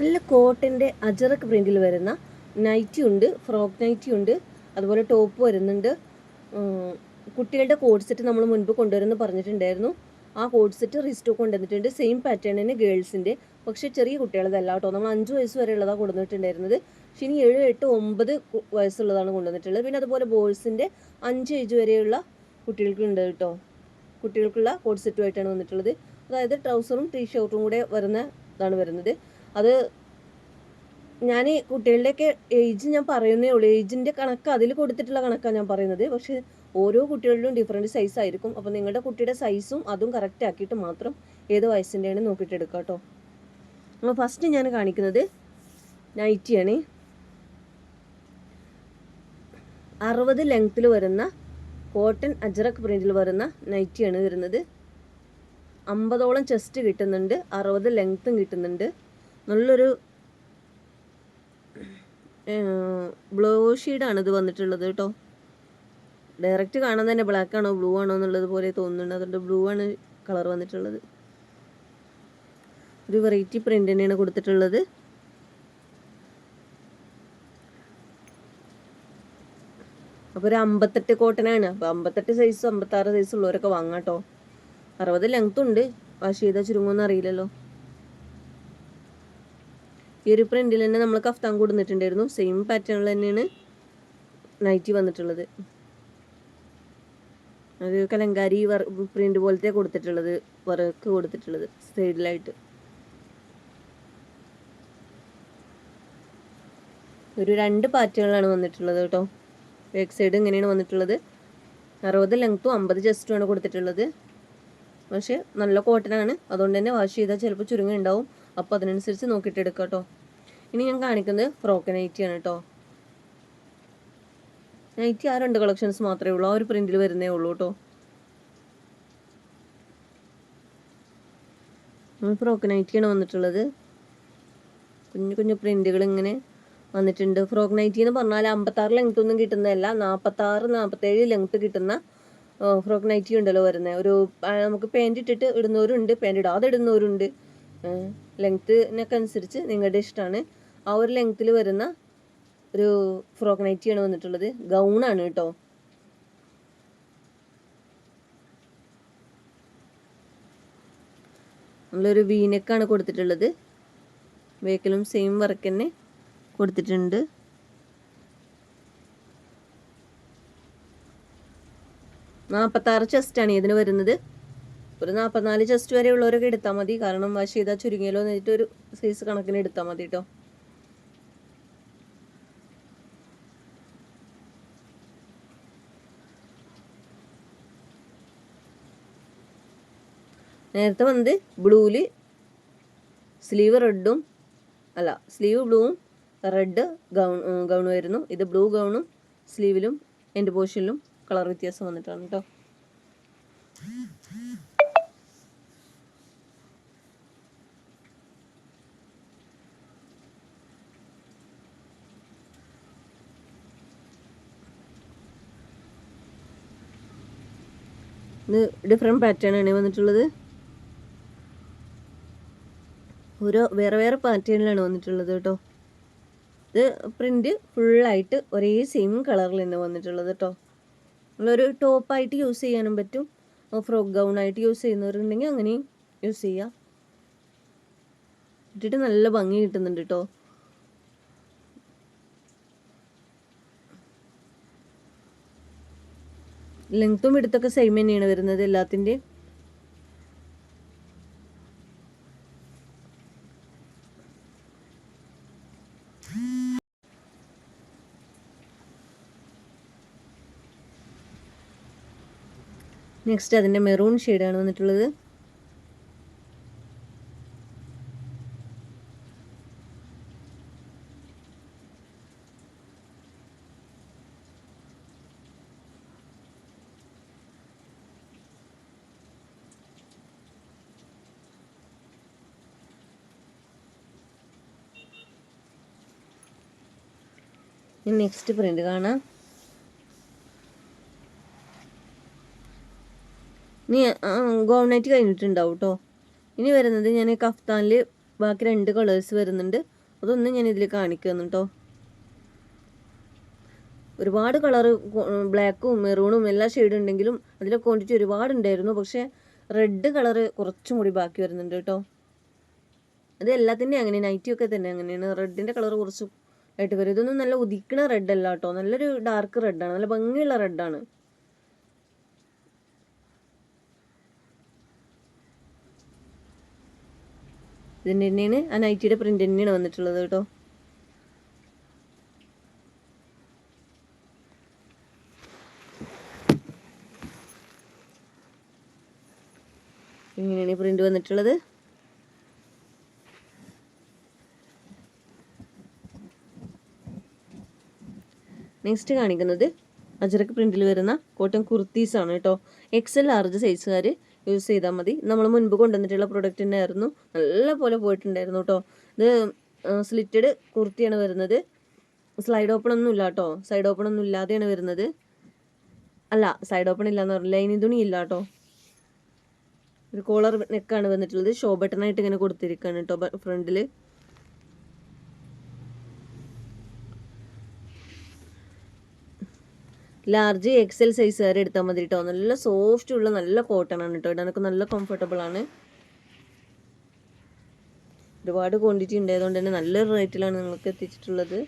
നല്ല കോട്ടന്റെ അജറക്ക് പ്രിന്റിൽ വരുന്ന നൈറ്റി ഉണ്ട് ഫ്രോക്ക് നൈറ്റി ഉണ്ട് അതുപോലെ ടോപ്പ് വരുന്നുണ്ട്. കുട്ടികളുടെ കോഡ് സെറ്റ് നമ്മൾ മുൻപ് കൊണ്ടുവരുമെന്ന് പറഞ്ഞിട്ടുണ്ടായിരുന്നു. ആ കോഡ് സെറ്റ് റിസ്റ്റോ കൊണ്ടുവന്നിട്ടുണ്ട്. സെയിം പാറ്റേണിന് ഗേൾസിന്റെ പക്ഷേ ചെറിയ കുട്ടികളതല്ല കേട്ടോ. നമ്മൾ അഞ്ച് വയസ്സ് വരെ ഉള്ളതാണ് കൊണ്ടുവന്നിട്ടുണ്ടായിരുന്നത്. പക്ഷേ ഇനി ഏഴ് എട്ട് ഒമ്പത് വയസ്സുള്ളതാണ് കൊണ്ടുവന്നിട്ടുള്ളത്. പിന്നെ അതുപോലെ ബോയ്സിന്റെ അഞ്ച് ഏജ് വരെയുള്ള കുട്ടികൾക്കുണ്ട് കേട്ടോ. കുട്ടികൾക്കുള്ള കോഡ് സെറ്റുമായിട്ടാണ് വന്നിട്ടുള്ളത്. അതായത് ട്രൗസറും ടീ ഷർട്ടും കൂടെ വരുന്നതാണ് വരുന്നത്. അത് ഞാൻ കുട്ടികളുടെയൊക്കെ ഏജ് ഞാൻ പറയുന്നേ ഉള്ളൂ. ഏജിന്റെ കണക്ക് അതിൽ കൊടുത്തിട്ടുള്ള കണക്കാണ് ഞാൻ പറയുന്നത്. പക്ഷേ ഓരോ കുട്ടികളിലും ഡിഫറെന്റ് സൈസ് ആയിരിക്കും. അപ്പോൾ നിങ്ങളുടെ കുട്ടിയുടെ സൈസും അതും കറക്റ്റ് ആക്കിയിട്ട് മാത്രം ഏത് വയസ്സിന്റെയാണ് നോക്കിയിട്ട് എടുക്കുക കേട്ടോ അപ്പോൾ ഫസ്റ്റ് ഞാൻ കാണിക്കുന്നത് നൈറ്റിയാണ് അറുപത് ലെങ്ത്തിൽ വരുന്ന കോട്ടൺ അജറക് പ്രിന്റിൽ വരുന്ന നൈറ്റിയാണ് വരുന്നത്. അമ്പതോളം ചെസ്റ്റ് കിട്ടുന്നുണ്ട്. അറുപത് ലെങ്ത്തും കിട്ടുന്നുണ്ട്. നല്ലൊരു ബ്ലൂ ഷെയ്ഡാണ് ഇത് വന്നിട്ടുള്ളത് കേട്ടോ. ഡയറക്റ്റ് കാണാൻ തന്നെ ബ്ലാക്ക് ആണോ ബ്ലൂ ആണോ എന്നുള്ളത് പോലെ തോന്നുന്നുണ്ട്. അതുകൊണ്ട് ബ്ലൂ ആണ് കളർ വന്നിട്ടുള്ളത്. ഒരു വെറൈറ്റി പ്രിന്റ് തന്നെയാണ് കൊടുത്തിട്ടുള്ളത്. അപ്പോൾ ഒരു അമ്പത്തെട്ട് കോട്ടനാണ് അപ്പോൾ അമ്പത്തെട്ട് സൈസ് അമ്പത്താറ് സൈസ് ഉള്ളവരൊക്കെ വാങ്ങാം കേട്ടോ. അറുപത് ലെങ്ത് ഉണ്ട്. വാഷ് ചെയ്താൽ ചുരുങ്ങുമെന്ന് അറിയില്ലല്ലോ. ഈ ഒരു പ്രിന്റിൽ തന്നെ നമ്മൾ കഫ്താൻ കൊടുത്തിട്ടുണ്ടായിരുന്നു സെയിം പാറ്റേണിൽ തന്നെയാണ് നൈറ്റി വന്നിട്ടുള്ളത്. ഒരു കലങ്കാരി പ്രിന്റ് പോലത്തെ കൊടുത്തിട്ടുള്ളത്. വർക്ക് കൊടുത്തിട്ടുള്ളത് സൈഡിലായിട്ട് ഒരു രണ്ട് പാറ്റേണിലാണ് വന്നിട്ടുള്ളത് കേട്ടോ ബാക്ക് സൈഡ് ഇങ്ങനെയാണ് വന്നിട്ടുള്ളത്. അറുപത് ലെങ്ത്തും അമ്പത് ജസ്റ്റുമാണ് കൊടുത്തിട്ടുള്ളത്. പക്ഷേ നല്ല കോട്ടനാണ് അതുകൊണ്ട് തന്നെ വാഷ് ചെയ്താൽ ചിലപ്പോൾ ചുരുങ്ങ ഉണ്ടാവും അപ്പോൾ അതിനനുസരിച്ച് നോക്കിയിട്ട് എടുക്കാം കേട്ടോ ഇനി ഞാൻ കാണിക്കുന്നത് ഫ്രോക്ക് ആണ് കേട്ടോ നൈറ്റി ആ രണ്ട് കളക്ഷൻസ് മാത്രമേ ഉള്ളൂ. ആ ഒരു പ്രിന്റിൽ വരുന്നേ ഉള്ളൂ കേട്ടോ ഫ്രോക്ക് നൈറ്റിയാണ് വന്നിട്ടുള്ളത്. കുഞ്ഞു കുഞ്ഞു പ്രിന്റുകൾ ഇങ്ങനെ വന്നിട്ടുണ്ട്. ഫ്രോക്ക് നൈറ്റി എന്ന് പറഞ്ഞാൽ അമ്പത്താറ് ലെങ്ത് ഒന്നും കിട്ടുന്നതല്ല നാൽപ്പത്താറ് നാൽപ്പത്തേഴ് ലെങ്ത് കിട്ടുന്ന ഫ്രോക്ക് നൈറ്റി ഉണ്ടല്ലോ വരുന്നത് ഒരു നമുക്ക് പാന്റ് ഇട്ടിട്ട് ഇടുന്നവരുണ്ട് പാന്റ് ഇടാതെ ഇടുന്നവരുണ്ട്. ലെങ്ത്തിനൊക്കെ അനുസരിച്ച് നിങ്ങളുടെ ഇഷ്ടമാണ് ആ ഒരു ലെങ്ത്തിൽ വരുന്ന ഒരു ഫ്രോക്ക് നൈറ്റിയാണ് വന്നിട്ടുള്ളത്. ഗൗണാണ് കേട്ടോ നമ്മളൊരു വീനക്കാണ് കൊടുത്തിട്ടുള്ളത്. ബേക്കിലും സെയിം വർക്ക് തന്നെ കൊടുത്തിട്ടുണ്ട്. നാൽപ്പത്താറ് ചെസ്റ്റാണ് ഇതിന് വരുന്നത്. ഒരു നാൽപ്പത്തിനാല് ചെസ്റ്റ് വരെ ഉള്ളവരൊക്കെ എടുത്താൽ മതി. കാരണം വാഷ് ചെയ്താൽ ചുരുങ്ങിയല്ലോ എന്ന് വെച്ചിട്ട് ഒരു സൈസ് കണക്കിന് എടുത്താൽ മതി കേട്ടോ നേരത്തെ വന്നത് ബ്ലൂവിൽ സ്ലീവ് റെഡും അല്ല സ്ലീവ് ബ്ലൂവും റെഡ് ഗൗൺ ഗൗണും വരുന്നു ഇത് ബ്ലൂ ഗൗണും സ്ലീവിലും എന്റെ പോർഷനിലും കളർ വ്യത്യാസം വന്നിട്ടാണ് കേട്ടോ ഇത് ഡിഫറെന്റ് പാറ്റേൺ ആണ് വന്നിട്ടുള്ളത്. ഓരോ വേറെ വേറെ പാറ്റേണിലാണ് വന്നിട്ടുള്ളത് കേട്ടോ. ഇത് പ്രിന്റ് ഫുള്ളായിട്ട് ഒരേ സെയിം കളറിൽ തന്നെ വന്നിട്ടുള്ളത് കേട്ടോ. നമ്മളൊരു ടോപ്പായിട്ട് യൂസ് ചെയ്യാനും പറ്റും. ഫ്രോക്ക് ഗൗൺ ആയിട്ട് യൂസ് ചെയ്യുന്നവരുണ്ടെങ്കിൽ അങ്ങനെയും യൂസ് ചെയ്യാം. ഇട്ടിട്ട് നല്ല ഭംഗി കിട്ടുന്നുണ്ട് കേട്ടോ. ലെങ്ത്തും എടുത്തൊക്കെ സെയിം തന്നെയാണ് വരുന്നത് എല്ലാത്തിന്റെയും നെക്സ്റ്റ് അതിന്റെ മെറൂൺ ഷെയ്ഡാണ് വന്നിട്ടുള്ളത്. നെക്സ്റ്റ് പ്രിന്റ് കാണാം. ഇനി ഗവൺമെന്റ് കഴിഞ്ഞിട്ടുണ്ടാവും കേട്ടോ ഇനി വരുന്നത് ഞാൻ കഫ്താനിൽ ബാക്കി രണ്ട് കളേഴ്സ് വരുന്നുണ്ട്. അതൊന്നും ഞാൻ ഇതിൽ കാണിക്കുന്നു കേട്ടോ ഒരുപാട് കളറ് ബ്ലാക്കും മെറൂണും എല്ലാ ഷെയ്ഡും ഉണ്ടെങ്കിലും അതിലെ ക്വാണ്ടിറ്റി ഒരുപാട് ഉണ്ടായിരുന്നു പക്ഷേ റെഡ് കളറ് കുറച്ചും കൂടി ബാക്കി വരുന്നുണ്ട് കേട്ടോ അത് എല്ലാത്തിന്റെയും അങ്ങനെ നൈറ്റിയൊക്കെ തന്നെ അങ്ങനെയാണ്. റെഡിന്റെ കളർ കുറച്ച് ആയിട്ട് വരും. ഇതൊന്നും നല്ല ഉദിക്കണ റെഡ് അല്ല കേട്ടോ. നല്ലൊരു ഡാർക്ക് റെഡാണ് നല്ല ഭംഗിയുള്ള റെഡാണ് ഇതിന്റെ തന്നെയാണ്. ആ നൈറ്റിയുടെ പ്രിന്റ് തന്നെയാണ് വന്നിട്ടുള്ളത് കേട്ടോ. ഇങ്ങനെയാണ് പ്രിന്റ് വന്നിട്ടുള്ളത്. നെക്സ്റ്റ് കാണിക്കുന്നത് അജറക്ക് പ്രിന്റിൽ വരുന്ന കോട്ടൺ കുർത്തീസാണ് കേട്ടോ എക്സൽ ലാർജ് സൈസുകാർ യൂസ് ചെയ്താൽ മതി. നമ്മൾ മുൻപ് കൊണ്ടുവന്നിട്ടുള്ള പ്രൊഡക്റ്റ് തന്നെ ആയിരുന്നു നല്ല പോലെ പോയിട്ടുണ്ടായിരുന്നു കേട്ടോ ഇത് സ്ലിറ്റഡ് കുർത്തിയാണ് വരുന്നത്. സ്ലൈഡ് ഓപ്പൺ ഒന്നും ഇല്ല കേട്ടോ സൈഡ് ഓപ്പൺ ഒന്നും ഇല്ലാതെയാണ് വരുന്നത്. അല്ല സൈഡ് ഓപ്പൺ ഇല്ല എന്ന് പറഞ്ഞില്ല. ലൈനി തുണി ഇല്ല കേട്ടോ ഒരു കോളർ നെക്കാണ് വന്നിട്ടുള്ളത്. ഷോ ബട്ടണായിട്ട് ഇങ്ങനെ കൊടുത്തിരിക്കുകയാണ് കേട്ടോ ഫ്രണ്ടിൽ ലാർജ് എക്സൽ സൈസ് വരെ എടുത്താൽ മതി കേട്ടോ നല്ല സോഫ്റ്റ് ഉള്ള നല്ല കോട്ടൺ ആണ് കേട്ടോ ഇടാനൊക്കെ നല്ല കംഫർട്ടബിൾ ആണ്. ഒരുപാട് ക്വാണ്ടിറ്റി ഉണ്ടായതുകൊണ്ട് തന്നെ നല്ലൊരു റേറ്റിലാണ് നിങ്ങൾക്ക് എത്തിച്ചിട്ടുള്ളത്.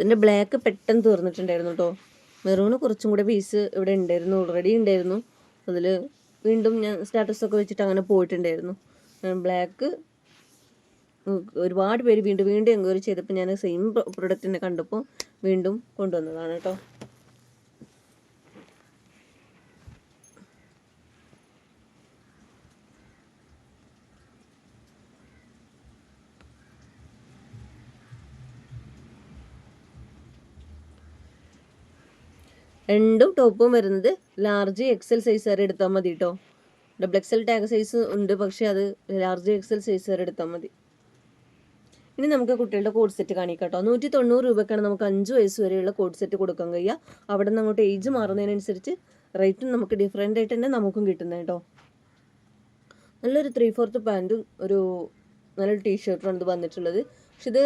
ഇതിന്റെ ബ്ലാക്ക് പെട്ടെന്ന് തീർന്നിട്ടുണ്ടായിരുന്നു കേട്ടോ മെറൂണ് കുറച്ചും കൂടെ പീസ് ഇവിടെ ഉണ്ടായിരുന്നു ഓൾറെഡി ഉണ്ടായിരുന്നു. അതിൽ വീണ്ടും ഞാൻ സ്റ്റാറ്റസൊക്കെ വെച്ചിട്ട് അങ്ങനെ പോയിട്ടുണ്ടായിരുന്നു. ബ്ലാക്ക് ഒരുപാട് പേര് വീണ്ടും വീണ്ടും എൻക്വയറി ചെയ്തപ്പോൾ ഞാൻ സെയിം പ്രൊഡക്റ്റിനെ കണ്ടപ്പോൾ വീണ്ടും കൊണ്ടുവന്നതാണ് കേട്ടോ രണ്ടും ടോപ്പും വരുന്നത് ലാർജ് എക്സൽ സൈസ് വരെ എടുത്താൽ മതി കേട്ടോ ഡബിൾ എക്സൽ ടാഗ് സൈസ് ഉണ്ട് പക്ഷേ അത് ലാർജ് എക്സൽ സൈസ് വരെ എടുത്താൽ മതി. ഇനി നമുക്ക് കുട്ടികളുടെ കോഡ് സെറ്റ് കാണിക്കാം കേട്ടോ നൂറ്റി തൊണ്ണൂറ് രൂപയ്ക്കാണ് നമുക്ക് അഞ്ച് വയസ്സ് വരെയുള്ള കോഡ് സെറ്റ് കൊടുക്കാൻ കഴിയുക. അവിടെ നിന്ന് അങ്ങോട്ട് ഏജ് മാറുന്നതിനനുസരിച്ച് റേറ്റും നമുക്ക് ഡിഫറെന്റ് ആയിട്ട് തന്നെ നമുക്കും കിട്ടുന്നത് കേട്ടോ നല്ലൊരു ത്രീ ഫോർത്ത് പാന്റും ഒരു നല്ലൊരു ടീഷർട്ടും ഇത് വന്നിട്ടുള്ളത്. പക്ഷെ ഇത്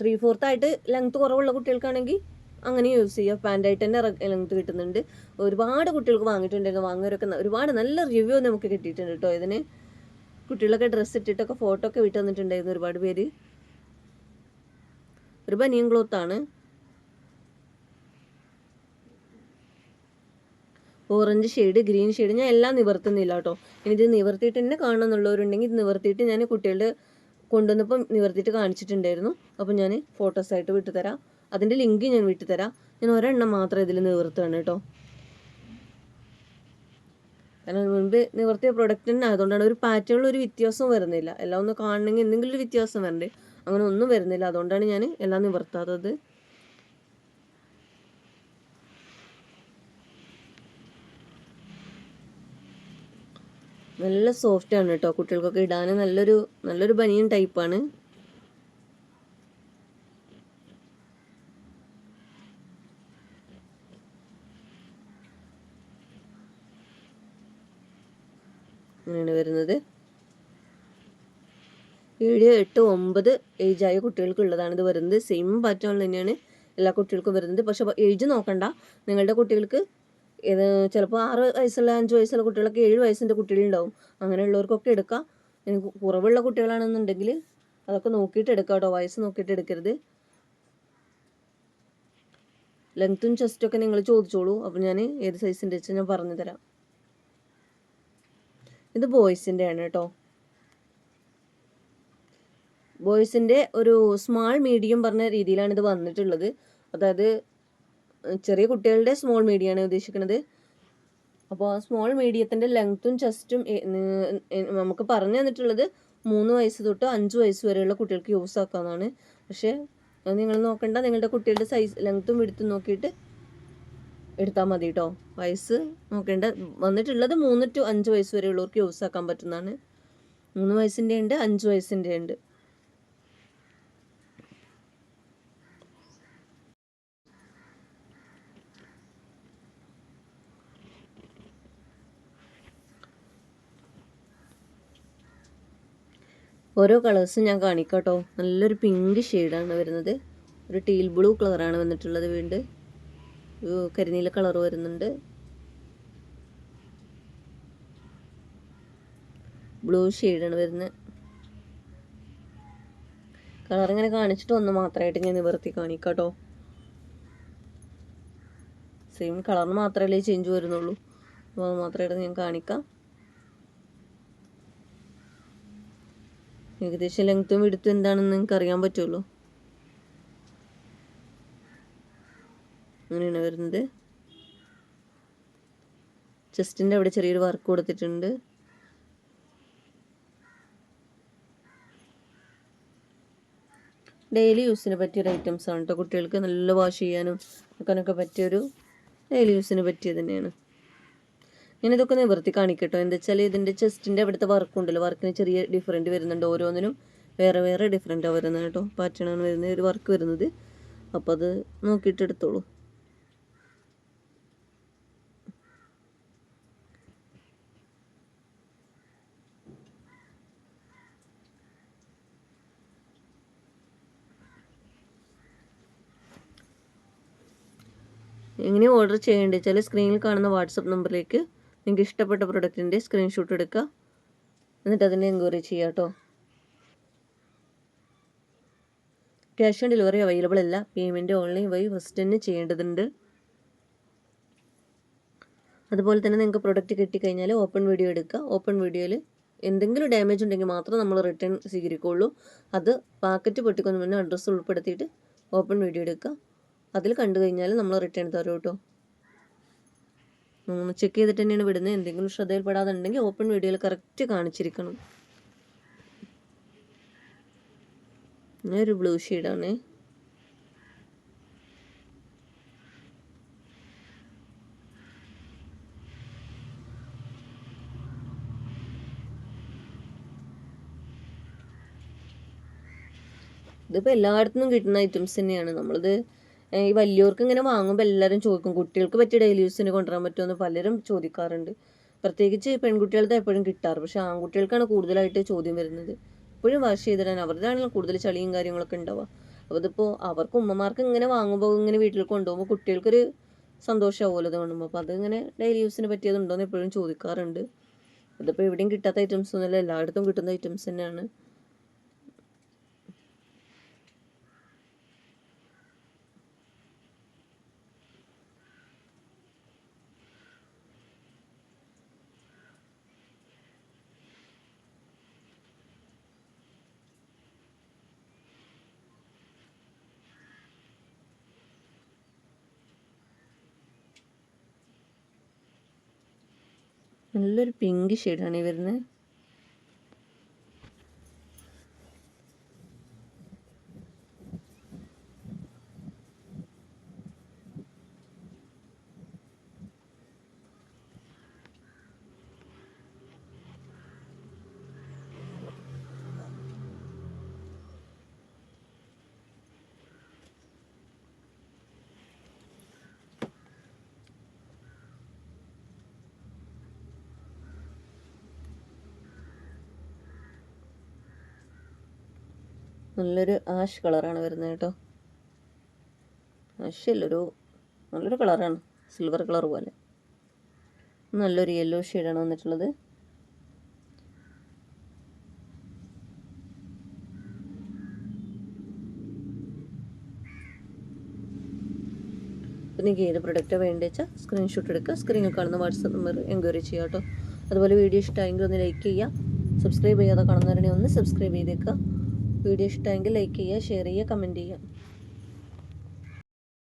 ത്രീ ഫോർത്ത് ആയിട്ട് ലെങ്ത് കുറവുള്ള കുട്ടികൾക്കാണെങ്കിൽ അങ്ങനെ യൂസ് ചെയ്യുക പാന്റായിട്ട് തന്നെ ലെങ്ത് കിട്ടുന്നുണ്ട്. ഒരുപാട് കുട്ടികൾക്ക് വാങ്ങിയിട്ടുണ്ടായിരുന്നു. വാങ്ങിയവരൊക്കെ ഒരുപാട് നല്ല റിവ്യൂ നമുക്ക് കിട്ടിയിട്ടുണ്ട് കേട്ടോ ഇതിന് കുട്ടികളൊക്കെ ഡ്രസ്സ് ഇട്ടിട്ടൊക്കെ ഫോട്ടോ ഒക്കെ വിട്ടു തന്നിട്ടുണ്ടായിരുന്നു ഒരുപാട് പേര്. ഒരു ബനിയൻ ക്ലോത്താണ് ഓറഞ്ച് ഷെയ്ഡ് ഗ്രീൻ ഷെയ്ഡ് ഞാൻ എല്ലാം നിവർത്തുന്നില്ല കേട്ടോ ഇത് നിവർത്തിയിട്ട് തന്നെ കാണുന്നുള്ളവരുണ്ടെങ്കിൽ ഇത് നിവർത്തിയിട്ട് ഞാൻ കുട്ടികളുടെ കൊണ്ടുവന്നപ്പം നിവർത്തിയിട്ട് കാണിച്ചിട്ടുണ്ടായിരുന്നു. അപ്പം ഞാൻ ഫോട്ടോസായിട്ട് വിട്ടുതരാം. അതിന്റെ ലിങ്ക് ഞാൻ വിട്ടുതരാം. ഞാൻ ഒരെണ്ണം മാത്രം ഇതിൽ നിവർത്തുകയാണ് കേട്ടോ. കാരണം മുൻപ് നിവർത്തിയ പ്രൊഡക്റ്റ് തന്നെ അതുകൊണ്ടാണ് ഒരു പാറ്റേണിൽ ഒരു വ്യത്യാസവും വരുന്നില്ല. എല്ലാം ഒന്ന് കാണണമെങ്കിൽ എന്തെങ്കിലും ഒരു വ്യത്യാസം വരണ്ടേ? അങ്ങനെ ഒന്നും വരുന്നില്ല. അതുകൊണ്ടാണ് ഞാൻ എല്ലാം നിവർത്താത്തത്. നല്ല സോഫ്റ്റ് ആണ് കേട്ടോ. കുട്ടികൾക്കൊക്കെ ഇടാൻ നല്ലൊരു നല്ലൊരു ബനിയൻ ടൈപ്പാണ് അങ്ങനെയാണ് വരുന്നത് ഏഴ് എട്ട് ഒമ്പത് ഏജായ കുട്ടികൾക്കുള്ളതാണ് ഇത് വരുന്നത്. സെയിം പാറ്റേൺ തന്നെയാണ് എല്ലാ കുട്ടികൾക്കും വരുന്നത്. പക്ഷെ ഏജ് നോക്കണ്ട. നിങ്ങളുടെ കുട്ടികൾക്ക് ഇത് ചിലപ്പോൾ ആറ് വയസ്സുള്ള അഞ്ച് വയസ്സുള്ള കുട്ടികളൊക്കെ ഏഴ് വയസ്സിന്റെ കുട്ടികളുണ്ടാവും. അങ്ങനെയുള്ളവർക്കൊക്കെ എടുക്കാം. ഇനി കു- കുറവുള്ള കുട്ടികളാണെന്നുണ്ടെങ്കിൽ അതൊക്കെ നോക്കിയിട്ട് എടുക്കാം കേട്ടോ. വയസ്സ് നോക്കിയിട്ട് എടുക്കരുത്. ലെങ്ത്തും ചെസ്റ്റൊക്കെ നിങ്ങൾ ചോദിച്ചോളൂ. അപ്പോൾ ഞാൻ ഏത് സൈസിന്റെ വെച്ചാൽ ഞാൻ പറഞ്ഞു തരാം ഇത് ബോയ്സിന്റെ ആണ് കേട്ടോ. ബോയ്സിന്റെ ഒരു സ്മാൾ മീഡിയം പറഞ്ഞ രീതിയിലാണ് ഇത് വന്നിട്ടുള്ളത്. അതായത് ചെറിയ കുട്ടികളുടെ സ്മോൾ മീഡിയമാണ് ഉദ്ദേശിക്കുന്നത്. അപ്പോൾ സ്മോൾ മീഡിയത്തിന്റെ ലെങ്ത്തും ചെസ്റ്റും നമുക്ക് പറഞ്ഞു തന്നിട്ടുള്ളത് മൂന്ന് വയസ്സ് തൊട്ട് അഞ്ച് വയസ്സ് വരെയുള്ള കുട്ടികൾക്ക് യൂസ് ആക്കാമെന്നാണ് പക്ഷേ നിങ്ങൾ നോക്കണ്ട. നിങ്ങളുടെ കുട്ടികളുടെ സൈസ് ലെങ്ത്തും എടുത്തും നോക്കിയിട്ട് എടുത്താൽ മതി കേട്ടോ വയസ്സ് നോക്കേണ്ട. വന്നിട്ടുള്ളത് മൂന്ന് ടു അഞ്ച് വയസ്സ് വരെയുള്ളവർക്ക് യൂസ് ആക്കാൻ പറ്റുന്നതാണ്. മൂന്ന് വയസ്സിന്റെ ഉണ്ട് അഞ്ച് വയസ്സിന്റെ ഉണ്ട് ഓരോ കളേഴ്സും ഞാൻ കാണിക്കാട്ടോ. നല്ലൊരു പിങ്ക് ഷെയ്ഡാണ് വരുന്നത്. ഒരു ടീൽ ബ്ലൂ കളറാണ് വന്നിട്ടുള്ളത് വീണ്ടും. ഒരു കരിനീല കളർ വരുന്നുണ്ട്. ബ്ലൂ ഷെയ്ഡാണ് വരുന്നത് കളർ ഇങ്ങനെ കാണിച്ചിട്ട് ഒന്ന് മാത്രമായിട്ട് ഞാൻ നിവർത്തി കാണിക്കാട്ടോ. സെയിം കളർ മാത്രമല്ലേ ചേഞ്ച് വരുന്നുള്ളൂ. അപ്പോൾ അത് മാത്രമായിട്ട് ഞാൻ കാണിക്കാം. ഏകദേശം ലെങ്ത്തും എടുത്തും എന്താണെന്ന് നിങ്ങൾക്ക് അറിയാൻ പറ്റുള്ളൂ. അങ്ങനെയാണ് വരുന്നത്. ചെസ്റ്റിന്റെ അവിടെ ചെറിയൊരു വർക്ക് കൊടുത്തിട്ടുണ്ട്. ഡെയിലി യൂസിന് പറ്റിയൊരു ഐറ്റംസ് ആണ് കേട്ടോ കുട്ടികൾക്ക് നല്ല വാഷ് ചെയ്യാനും വെക്കാനൊക്കെ പറ്റിയൊരു ഡെയിലി യൂസിന് പറ്റിയത് തന്നെയാണ്. ഞാനിതൊക്കെ നിവർത്തി കാണിക്കട്ടോ. എന്താ വെച്ചാൽ ഇതിന്റെ ചെസ്റ്റിന്റെ അവിടുത്തെ വർക്ക് ഉണ്ടല്ലോ വർക്കിന് ചെറിയ ഡിഫറെന്റ് വരുന്നുണ്ട് ഓരോന്നിനും. വേറെ വേറെ ഡിഫറെന്റാണ് വരുന്നത് കേട്ടോ. പാറ്റേണാണ് വരുന്നത്. ഒരു വർക്ക് വരുന്നത്. അപ്പോൾ അത് നോക്കിയിട്ട് എടുത്തോളൂ. എങ്ങനെ ഓർഡർ ചെയ്യേണ്ടത് വെച്ചാൽ സ്ക്രീനിൽ കാണുന്ന വാട്സപ്പ് നമ്പറിലേക്ക് നിങ്ങൾക്ക് ഇഷ്ടപ്പെട്ട പ്രൊഡക്റ്റിന്റെ സ്ക്രീൻഷോട്ട് എടുക്കുക. എന്നിട്ട് അതിനെ എൻക്വയറി ചെയ്യുക കേട്ടോ. ക്യാഷ് ഓൺ ഡെലിവറി അവൈലബിൾ അല്ല. പേയ്മെന്റ് ഓൺലൈൻ വഴി ഫസ്റ്റ് തന്നെ ചെയ്യേണ്ടതുണ്ട്. അതുപോലെ തന്നെ നിങ്ങൾക്ക് പ്രൊഡക്റ്റ് കിട്ടിക്കഴിഞ്ഞാൽ ഓപ്പൺ വീഡിയോ എടുക്കുക. ഓപ്പൺ വീഡിയോയിൽ എന്തെങ്കിലും ഡാമേജ് ഉണ്ടെങ്കിൽ മാത്രം നമ്മൾ റിട്ടേൺ സ്വീകരിക്കുള്ളൂ അത് പാക്കറ്റ് പൊട്ടിക്കുന്ന മുന്നേ അഡ്രസ്സ് ഉൾപ്പെടുത്തിയിട്ട് ഓപ്പൺ വീഡിയോ എടുക്കുക. അതിൽ കണ്ടു കഴിഞ്ഞാൽ നമ്മൾ റിട്ടേൺ തരും കേട്ടോ. ചെക്ക് ചെയ്തിട്ട് തന്നെയാണ് വിടുന്നത്. എന്തെങ്കിലും ശ്രദ്ധയിൽപ്പെടാതെ ഉണ്ടെങ്കിൽ ഓപ്പൺ വീഡിയോയിൽ കറക്റ്റ് കാണിച്ചിരിക്കണം. ഒരു ബ്ലൂ ഷെയ്ഡാണ് ഇതിപ്പോൾ എല്ലായിടത്തും കിട്ടുന്ന ഐറ്റംസ് തന്നെയാണ്. നമ്മളിത് ഈ വലിയവർക്ക് ഇങ്ങനെ വാങ്ങുമ്പോൾ എല്ലാവരും ചോദിക്കും കുട്ടികൾക്ക് പറ്റിയ ഡെയിലി യൂസിന് കൊണ്ടുവരാൻ പറ്റുമെന്ന് പലരും ചോദിക്കാറുണ്ട്. പ്രത്യേകിച്ച് പെൺകുട്ടികൾക്ക് എപ്പോഴും കിട്ടാറ്. പക്ഷേ ആൺകുട്ടികൾക്കാണ് കൂടുതലായിട്ട് ചോദ്യം വരുന്നത്. എപ്പോഴും വാഷ് ചെയ്തിടാൻ അവരുടെയാണല്ലോ കൂടുതൽ ചളിയും കാര്യങ്ങളൊക്കെ ഉണ്ടാവുക. അപ്പോൾ ഇതിപ്പോൾ അവർക്ക് ഉമ്മമാർക്ക് ഇങ്ങനെ വാങ്ങുമ്പോൾ ഇങ്ങനെ വീട്ടിൽ കൊണ്ടുപോകുമ്പോൾ കുട്ടികൾക്കൊരു സന്തോഷമാവുമല്ലോ അത് കാണുമ്പോൾ അപ്പോൾ അതിങ്ങനെ ഡെയിലി യൂസിന് പറ്റിയതുണ്ടോ എന്ന് എപ്പോഴും ചോദിക്കാറുണ്ട്. ഇതിപ്പോൾ എവിടെയും കിട്ടാത്ത ഐറ്റംസ് ഒന്നുമില്ല. എല്ലായിടത്തും കിട്ടുന്ന ഐറ്റംസ് തന്നെയാണ്. നല്ലൊരു പിങ്ക് ഷെയ്ഡാണ് ഈ വരുന്നത്. നല്ലൊരു ആഷ് കളറാണ് വരുന്നത് കേട്ടോ. ആഷ് അല്ലൊരു നല്ലൊരു കളറാണ്. സിൽവർ കളർ പോലെ. നല്ലൊരു യെല്ലോ ഷെയ്ഡാണ് വന്നിട്ടുള്ളത്. അപ്പോൾ നിങ്ങൾക്ക് ഏത് പ്രൊഡക്റ്റ് വേണ്ടത് വെച്ചാൽ സ്ക്രീൻഷോട്ട് എടുക്കുക സ്ക്രീനിൽ കാണുന്ന വാട്സപ്പ് നമ്പർ എൻക്വയറി ചെയ്യുക കേട്ടോ. അതുപോലെ വീഡിയോ ഇഷ്ടമായെങ്കിൽ ഒന്ന് ലൈക്ക് ചെയ്യുക. സബ്സ്ക്രൈബ് ചെയ്യാതെ കാണുന്നവരെ ഒന്ന് സബ്സ്ക്രൈബ് ചെയ്തേക്കുക. വീഡിയോ ഇഷ്ടമെങ്കിൽ ലൈക്ക് ചെയ്യുക ഷെയർ ചെയ്യുക കമന്റ് ചെയ്യുക.